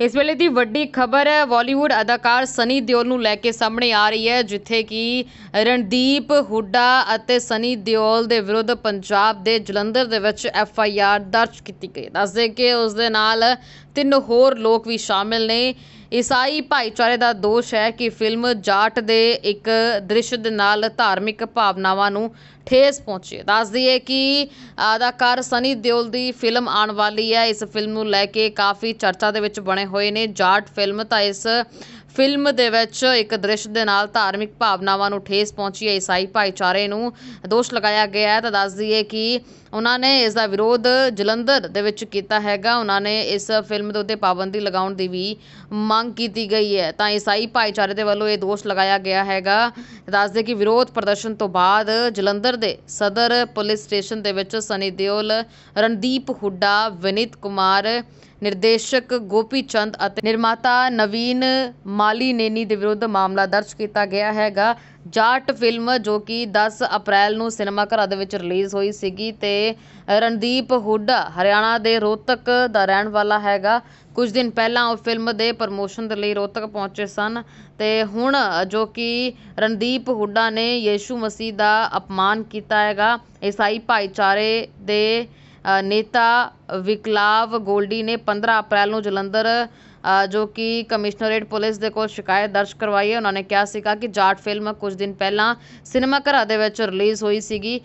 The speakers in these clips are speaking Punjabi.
ਇਸ ਵੇਲੇ ਦੀ ਵੱਡੀ ਖਬਰ ਬਾਲੀਵੁੱਡ ਅਦਾਕਾਰ ਸਨੀ ਦਿਓਲ ਨੂੰ ਲੈ ਕੇ ਸਾਹਮਣੇ ਆ ਰਹੀ ਹੈ, ਜਿੱਥੇ ਕਿ ਰਣਦੀਪ ਹੁੱਡਾ ਅਤੇ ਸਨੀ ਦਿਓਲ ਦੇ ਵਿਰੁੱਧ ਪੰਜਾਬ ਦੇ ਜਲੰਧਰ ਦੇ ਵਿੱਚ ਐਫ ਆਈ ਆਰ ਦਰਜ ਕੀਤੀ ਗਈ। ਦੱਸਦੇ ਕਿ ਉਸ ਦੇ ਨਾਲ ਤਿੰਨ ਹੋਰ ਲੋਕ ਵੀ ਸ਼ਾਮਿਲ ਨੇ। ਈਸਾਈ ਭਾਈਚਾਰੇ ਦਾ ਦੋਸ਼ ਹੈ ਕਿ ਫਿਲਮ ਜਾਟ ਦੇ ਇੱਕ ਦ੍ਰਿਸ਼ ਦੇ ਨਾਲ ਧਾਰਮਿਕ ਭਾਵਨਾਵਾਂ ਨੂੰ ਠੇਸ ਪਹੁੰਚੀ ਹੈ। ਦੱਸ ਦਈਏ ਕਿ ਅਦਾਕਾਰ ਸਨੀ ਦਿਓਲ ਦੀ ਫਿਲਮ ਆਉਣ ਵਾਲੀ ਹੈ। ਇਸ ਫਿਲਮ ਨੂੰ ਲੈ ਕੇ ਕਾਫੀ ਚਰਚਾ ਦੇ ਵਿੱਚ ਬਣੇ ਹੋਏ ਨੇ। ਜਾਟ ਫਿਲਮ ਤਾਂ ਇਸ ਫਿਲਮ ਦੇ ਵਿੱਚ ਇੱਕ ਦ੍ਰਿਸ਼ ਦੇ ਨਾਲ ਧਾਰਮਿਕ ਭਾਵਨਾਵਾਂ ਨੂੰ ਠੇਸ ਪਹੁੰਚੀ ਹੈ। ਈਸਾਈ ਭਾਈਚਾਰੇ ਨੂੰ ਦੋਸ਼ ਲਗਾਇਆ ਗਿਆ ਹੈ। ਤਾਂ ਦੱਸ ਦਈਏ ਕਿ ਉਹਨਾਂ ਨੇ ਇਸ ਦਾ ਵਿਰੋਧ ਜਲੰਧਰ ਦੇ ਵਿੱਚ ਕੀਤਾ ਹੈਗਾ। ਉਹਨਾਂ ਨੇ ਇਸ ਫਿਲਮ ਦੇ ਉੱਤੇ ਪਾਬੰਦੀ ਲਗਾਉਣ ਦੀ ਵੀ ਮੰਗ ਕੀਤੀ ਗਈ ਹੈ। ਤਾਂ ਈਸਾਈ ਭਾਈਚਾਰੇ ਦੇ ਵੱਲੋਂ ਇਹ ਦੋਸ਼ ਲਗਾਇਆ ਗਿਆ ਹੈਗਾ। ਦੱਸਦੇ ਕਿ ਵਿਰੋਧ ਪ੍ਰਦਰਸ਼ਨ ਤੋਂ ਬਾਅਦ ਜਲੰਧਰ ਦੇ ਸਦਰ ਪੁਲਿਸ ਸਟੇਸ਼ਨ ਦੇ ਵਿੱਚ ਸਨੀ ਦਿਓਲ, ਰਣਦੀਪ ਹੁੱਡਾ, ਵਿਨੀਤ ਕੁਮਾਰ ਨਿਰਦੇਸ਼ਕ ਗੋਪੀ ਚੰਦ ਅਤੇ ਨਿਰਮਾਤਾ ਨਵੀਨ ਮਾਲੀਨੇਨੀ ਦੇ ਵਿਰੁੱਧ ਮਾਮਲਾ ਦਰਜ ਕੀਤਾ ਗਿਆ ਹੈਗਾ। ਜਾਟ ਫਿਲਮ ਜੋ ਕਿ 10 ਅਪ੍ਰੈਲ ਨੂੰ ਸਿਨੇਮਾ ਘਰਾਂ ਦੇ ਵਿੱਚ ਰਿਲੀਜ਼ ਹੋਈ ਸੀਗੀ ਤੇ ਰਣਦੀਪ ਹੁੱਡਾ ਹਰਿਆਣਾ ਦੇ ਰੋਹਤਕ ਦਾ ਰਹਿਣ ਵਾਲਾ ਹੈਗਾ। ਕੁਝ ਦਿਨ ਪਹਿਲਾਂ ਉਹ ਫਿਲਮ ਦੇ ਪ੍ਰਮੋਸ਼ਨ ਦੇ ਲਈ ਰੋਹਤਕ ਪਹੁੰਚੇ ਸਨ ਤੇ ਹੁਣ ਜੋ ਕਿ ਰਣਦੀਪ ਹੁੱਡਾ ਨੇ ਯੀਸ਼ੂ ਮਸੀਹ ਦਾ ਅਪਮਾਨ ਕੀਤਾ ਹੈਗਾ। ਈਸਾਈ ਭਾਈਚਾਰੇ ਦੇ ਨੇਤਾ ਵਿਕਲਾਵ ਗੋਲਡੀ ਨੇ 15 ਅਪ੍ਰੈਲ ਨੂੰ ਜਲੰਧਰ ਜੋ ਕਿ ਕਮਿਸ਼ਨਰੇਟ ਪੁਲਿਸ ਦੇ ਕੋਲ ਸ਼ਿਕਾਇਤ ਦਰਜ ਕਰਵਾਈ ਹੈ। ਉਹਨਾਂ ਨੇ ਕਿਹਾ ਸੀਗਾ ਕਿ ਜਾਟ ਫਿਲਮ ਕੁਝ ਦਿਨ ਪਹਿਲਾਂ ਸਿਨੇਮਾ ਘਰਾਂ ਦੇ ਵਿੱਚ ਰਿਲੀਜ਼ ਹੋਈ ਸੀਗੀ।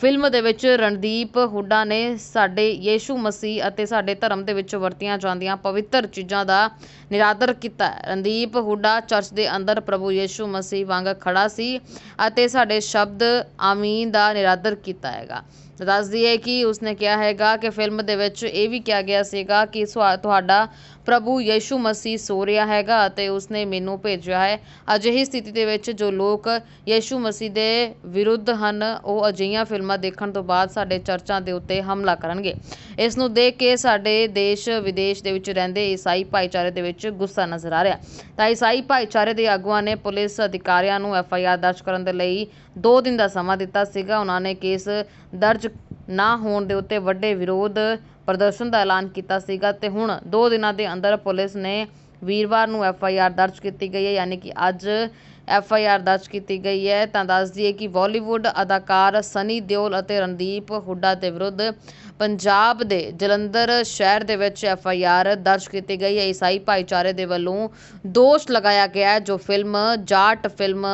ਫਿਲਮ ਦੇ ਵਿੱਚ ਰਣਦੀਪ ਹੁੱਡਾ ਨੇ ਸਾਡੇ ਯੀਸ਼ੂ ਮਸੀਹ ਅਤੇ ਸਾਡੇ ਧਰਮ ਦੇ ਵਿੱਚ ਵਰਤੀਆਂ ਜਾਂਦੀਆਂ ਪਵਿੱਤਰ ਚੀਜ਼ਾਂ ਦਾ ਨਿਰਾਦਰ ਕੀਤਾ ਰਣਦੀਪ ਹੁੱਡਾ ਚਰਚ ਦੇ ਅੰਦਰ ਪ੍ਰਭੂ ਯੀਸ਼ੂ ਮਸੀਹ ਵਾਂਗ ਖੜਾ ਸੀ ਅਤੇ ਸਾਡੇ ਸ਼ਬਦ ਆਮੀਨ ਦਾ ਨਿਰਾਦਰ ਕੀਤਾ ਹੈਗਾ। ਤਾਂ ਦੱਸ ਦਈਏ ਕਿ ਉਸਨੇ ਕਿਹਾ ਹੈਗਾ ਕਿ ਫਿਲਮ ਦੇ ਵਿੱਚ ਇਹ ਵੀ ਕਿਹਾ ਗਿਆ ਸੀਗਾ ਕਿ ਸੁਆ- ਤੁਹਾਡਾ ਪ੍ਰਭੂ ਯੀਸ਼ੂ ਮਸੀਹ ਸੋ ਰਿਹਾ ਹੈਗਾ ਅਤੇ ਉਸਨੇ ਮੈਨੂੰ ਭੇਜਿਆ ਹੈ। ਅਜਿਹੀ ਸਥਿਤੀ ਦੇ ਵਿੱਚ ਜੋ ਲੋਕ ਯੀਸ਼ੂ ਮਸੀਹ ਦੇ ਵਿਰੁੱਧ ਹਨ, ਉਹ ਅਜਿਹੀਆਂ ਫਿਲਮਾਂ ਦੇਖਣ ਤੋਂ ਬਾਅਦ ਸਾਡੇ ਚਰਚਾਂ ਦੇ ਉੱਤੇ ਹਮਲਾ ਕਰਨਗੇ। ਇਸ ਨੂੰ ਦੇਖ ਕੇ ਸਾਡੇ ਦੇਸ਼ ਵਿਦੇਸ਼ ਦੇ ਵਿੱਚ ਰਹਿੰਦੇ ਈਸਾਈ ਭਾਈਚਾਰੇ ਦੇ ਵਿੱਚ ਗੁੱਸਾ ਨਜ਼ਰ ਆ ਰਿਹਾ। ਤਾਂ ਈਸਾਈ ਭਾਈਚਾਰੇ ਦੇ ਆਗੂਆਂ ਨੇ ਪੁਲਿਸ ਅਧਿਕਾਰੀਆਂ ਨੂੰ ਐਫ ਆਈ ਆਰ ਦਰਜ ਕਰਨ ਦੇ ਲਈ 2 ਦਿਨ ਦਾ ਸਮਾਂ ਦਿੱਤਾ ਸੀਗਾ। ਉਹਨਾਂ ਨੇ ਕੇਸ ਦਰਜ ਨਾ ਹੋਣ ਦੇ ਉੱਤੇ ਵੱਡੇ ਵਿਰੋਧ ਪ੍ਰਦਰਸ਼ਨ ਦਾ ਐਲਾਨ ਕੀਤਾ ਸੀਗਾ ਤੇ ਹੁਣ 2 ਦਿਨਾਂ ਦੇ ਅੰਦਰ ਪੁਲਿਸ ਨੇ ਵੀਰਵਾਰ ਨੂੰ ਐਫ ਆਈ ਆਰ ਦਰਜ ਕੀਤੀ ਗਈ ਹੈ, ਯਾਨੀ ਕਿ ਅੱਜ ਐਫ ਆਈ ਆਰ ਦਰਜ ਕੀਤੀ ਗਈ ਹੈ। ਤਾਂ ਦੱਸ ਦਈਏ ਕਿ ਬਾਲੀਵੁੱਡ ਅਦਾਕਾਰ ਸਨੀ ਦਿਓਲ ਅਤੇ ਰਣਦੀਪ ਹੁੱਡਾ ਦੇ ਵਿਰੁੱਧ ਪੰਜਾਬ ਦੇ ਜਲੰਧਰ ਸ਼ਹਿਰ ਦੇ ਵਿੱਚ ਐਫ ਆਈ ਆਰ ਦਰਜ ਕੀਤੀ ਗਈ ਹੈ। ਈਸਾਈ ਭਾਈਚਾਰੇ ਦੇ ਵੱਲੋਂ ਦੋਸ਼ ਲਗਾਇਆ ਗਿਆ ਜੋ ਫਿਲਮ ਜਾਟ ਫਿਲਮ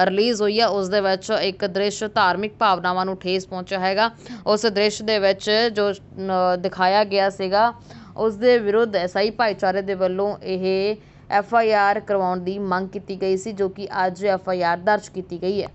ਰਿਲੀਜ਼ ਹੋਈ ਹੈ, ਉਸ ਦੇ ਵਿੱਚ ਇੱਕ ਦ੍ਰਿਸ਼ ਧਾਰਮਿਕ ਭਾਵਨਾਵਾਂ ਨੂੰ ਠੇਸ ਪਹੁੰਚਿਆ ਹੈਗਾ। ਉਸ ਦ੍ਰਿਸ਼ ਦੇ ਵਿੱਚ ਜੋ ਦਿਖਾਇਆ ਗਿਆ ਸੀਗਾ, ਉਸ ਦੇ ਵਿਰੁੱਧ ਈਸਾਈ ਭਾਈਚਾਰੇ ਦੇ ਵੱਲੋਂ ਇਹ ਐਫ ਆਈ ਆਰ ਕਰਵਾਉਣ ਦੀ ਮੰਗ ਕੀਤੀ ਗਈ ਸੀ, ਜੋ ਕਿ ਅੱਜ ਐਫ ਆਈ ਆਰ ਦਰਜ ਕੀਤੀ ਗਈ ਹੈ।